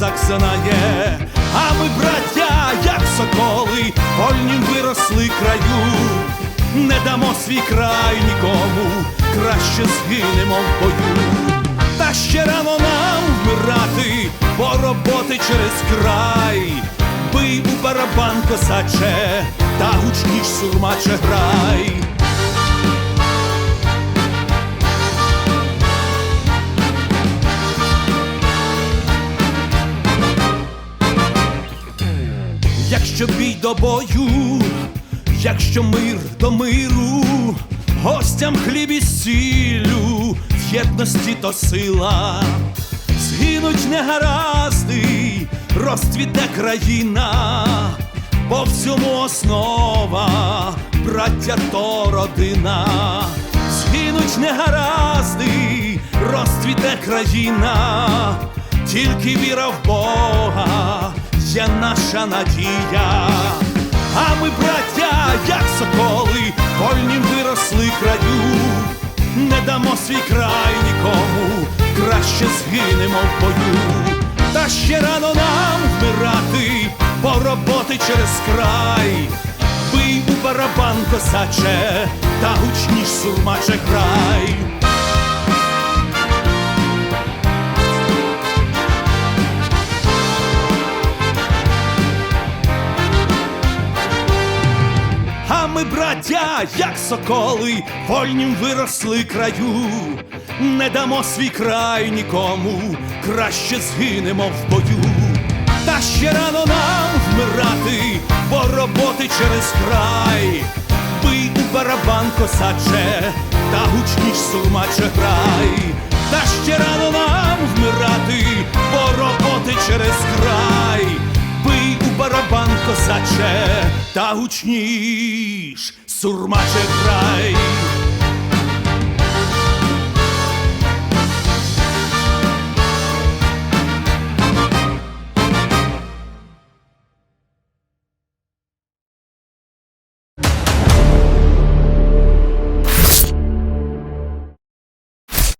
козак знає, а ми, браття, як соколи, вольнім виросли краю не дамо свій край нікому, краще згинемо в бою. Та ще рано нам вмирати, бо роботи через край. Бий у барабан косаче, та гучніш сурмаче грай. Якщо бій до бою, якщо мир до миру, гостям хліб і сіллю, в єдності то сила, згинуть негаразди, розцвіте країна, по всьому основа, браття то родина, згинуть негаразди, розцвіте країна, тільки віра в Бога є наша надія. А ми, браття, як соколи, вольнім виросли краю, не дамо свій край нікому, краще згинемо в бою. Та ще рано нам вмирати, бо роботи через край. Бий у барабан косаче, та гучніш сурмаче край. Ми, браття, як соколи, вольнім виросли краю, не дамо свій край нікому, краще згинемо в бою. Та ще рано нам вмирати, бо роботи через край. Бий у барабан косаче, та гучніш сурмаче грай. Та ще рано нам вмирати, бо роботи через край. Косаче, та гучніш сурмаче грай.